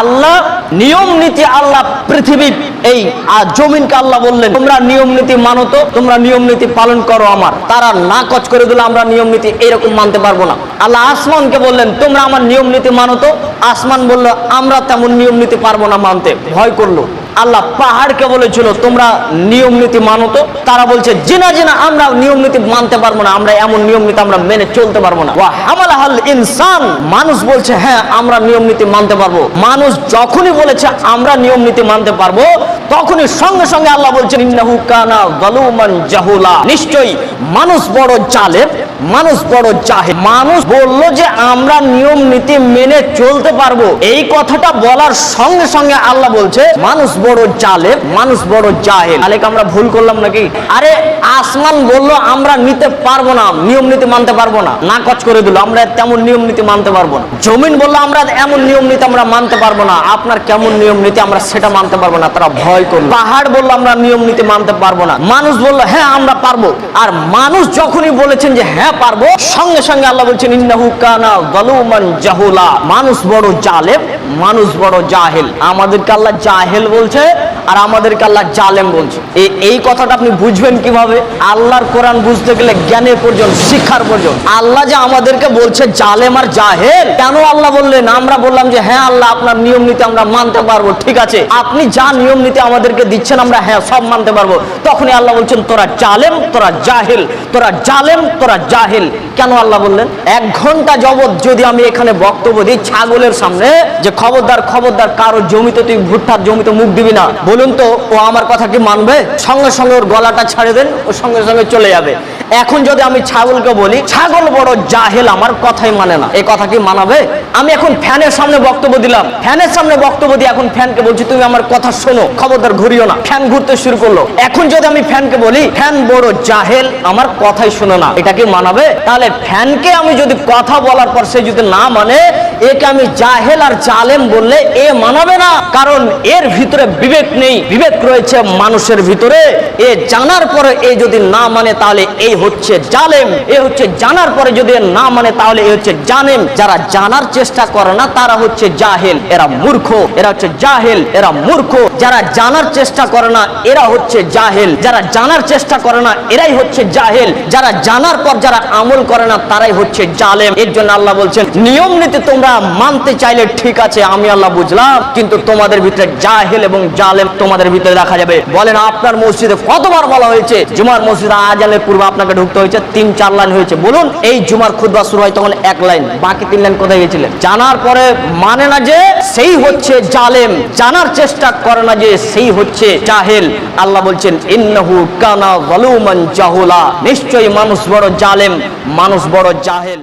আল্লাহ নিয়ম নীতি আল্লাহ পৃথিবীর এই জমিনকে আল্লাহ বললেন, তোমরা নিয়ম নীতি মানো তো, তোমরা নিয়ম নীতি পালন করো আমার। তারা না কচ করে দিলে আমরা নিয়ম নীতি এরকম মানতে পারব না। আল্লাহ আসমানকে বললেন, তোমরা আমার নিয়ম নীতি মানো তো? আসমান বলল, আমরা তেমন নিয়ম নীতি পারব না মানতে। ভয় করল। আল্লাহ পাহাড়কে বলেছিল, তোমরা নিয়ম নীতি মানো তো? তারা বলছে, জিনা জিনা, আমরা নিয়ম নীতি মানতে পারব না, আমরা এমন নিয়ম নীতি আমরা মেনে চলতে পারব না। হামালাহাল ইনসান, মানুষ বলছে হ্যাঁ আমরা নিয়ম নীতি মানতে পারব। মানুষ যখনই বলেছে, আমরা নিয়ম নীতি মানতে পারব, তখনই সঙ্গে সঙ্গে আল্লাহ বলছেন, ইন্নাহু কানা যালুমান জাহুলা। নিশ্চয়ই মানুষ বড় জালেম মানুষ বড় চাহে মানুষ বলল যে আমরা নিয়ম, নীতি মেনে চলতে পারব। এই কথাটা বলার সঙ্গে সঙ্গে আল্লাহ বলছে, মানুষ বড় জালে মানুষ বড় জাহেল। তাহলে কি আমরা ভুল করলাম নাকি? আরে, আসমান বলল, আমরা নিতে পারব না, নিয়ম, নীতি মানতে পারব না। না কচ করে দিল, আমরা তেমন নিয়ম, নীতি মানতে পারব না। জমিন বলল, আমরা এমন নিয়ম, নীতি আমরা মানতে পারব না। আপনার কেমন নিয়ম, নীতি, আমরা সেটা মানতে পারব না। তারা ভয় করল। পাহাড় বলল, আমরা নিয়ম, নীতি মানতে পারব না। মানুষ বলল হ্যাঁ আমরা পারব। আর মানুষ যখনই বলেছেন যে হ্যাঁ পারব। সঙ্গে সঙ্গে আল্লাহ বলছেন, ইন্নাহু কানা যালুমান জাহুলা। মানুষ বড় জালেম, মানুষ বড় জাহেল। আমাদেরকে আল্লাহ জাহেল বলছে। আর আমাদেরকে আল্লাহ জালেম বলছে। এই কথাটা আপনি বুঝবেন কীভাবে? আল্লাহর কোরআন বুঝতে গেলে জ্ঞানের প্রয়োজন, শিক্ষার প্রয়োজন। আল্লাহ যে আমাদেরকে বলছে জালেম আর জাহেল, কেন আল্লাহ বললেন? আমরা বললাম যে হ্যাঁ আল্লাহ, আপনার নিয়ম নীতি আমরা মানতে পারব, ঠিক আছে। আপনি যা নিয়ম নীতি আমাদেরকে দিচ্ছেন, আমরা হ্যাঁ সব মানতে পারব। তখনই আল্লাহ বলছেন, তোরা জালেম, তোরা জাহেল, তোরা জালেম, তোরা জাহেল। কেন আল্লাহ বললেন? এক ঘণ্টা জবৎ যদি আমি এখানে বক্তব্য দিই ছাগলের সামনে, যে খবরদার খবরদার কারও জমিতে তুই ভুট্টার জমিতে মুখ দিবি না। বলুন তো, ও আমার কথা কি মানবে? সঙ্গে সঙ্গে ওর গলাটা ছাড়ে দেন, ও সঙ্গে সঙ্গে চলে যাবে। এখন যদি আমি ছাগলকে বলি, ছাগল বড় জাহেল, আমার কথাই মানে না। এই কথা কি মানাবে? আমি এখন ফ্যানের সামনে বক্তব্য দিলাম। ফ্যানের সামনে বক্তব্য দিয়ে এখন ফ্যানকে বলছি, তুমি আমার কথা শোনো, খবরদার ঘুরিও না। ফ্যান ঘুরতে শুরু করল। এখন যদি আমি ফ্যানকে বলি, ফ্যান বড় জাহেল, আমার কথাই শোনো না। এটা কি মানাবে? তাহলে ফ্যানকে আমি যদি কথা বলার পর সে যদি না মানে একে আমি জাহেল আর জালেম বললে এ মানাবে না, কারণ এর ভিতরে বিবেক নেই। বিবেক রয়েছে মানুষের ভিতরে। এ জানার পরে এ যদি না মানে তাহলে এই হচ্ছে জালেম। এ হচ্ছে জানার পরে যদি না মানে তাহলে এ হচ্ছে জানেম। যারা জানার চেষ্টা করে না, তারা হচ্ছে জাহেল, এরা মূর্খ। এরা হচ্ছে জাহেল, এরা মূর্খ। যারা জানার চেষ্টা করে না, এরা হচ্ছে জাহেল। যারা জানার চেষ্টা করে না, এরাই হচ্ছে জাহেল। যারা জানার পর যারা আমল করে না, তারাই হচ্ছে জালেম। এর জন্য আল্লাহ বলছেন, নিয়ম নীতি তোমরা মানতে চাইলে ঠিক আছে, আমি আল্লাহ বুঝলাম, কিন্তু তোমাদের ভিতরে জাহেল এবং জালেম তোমাদের ভিতরে দেখা যাবে। বলেন, আপনার মসজিদে কতবার বলা হয়েছে, জুমার মসজিদে আজানের পূর্বে আপনাকে ঢুকতে হয়েছে? তিন, চার লাইন হয়েছে। বলুন, এই জুমার খুদবা শুরু হয় তখন এক লাইন, বাকি তিন লাইন কোথায় গেছিলেন জানার পরে মানে না যে সেই হচ্ছে জালেম, জানার চেষ্টা করে না যে সেই হচ্ছে জাহেল। আল্লাহ বলছেন, ইন্নাহু কানা যালুমান জাহুলা। নিশ্চয়ই মানুষ বড় জালেম, মানুষ বড় জাহেল।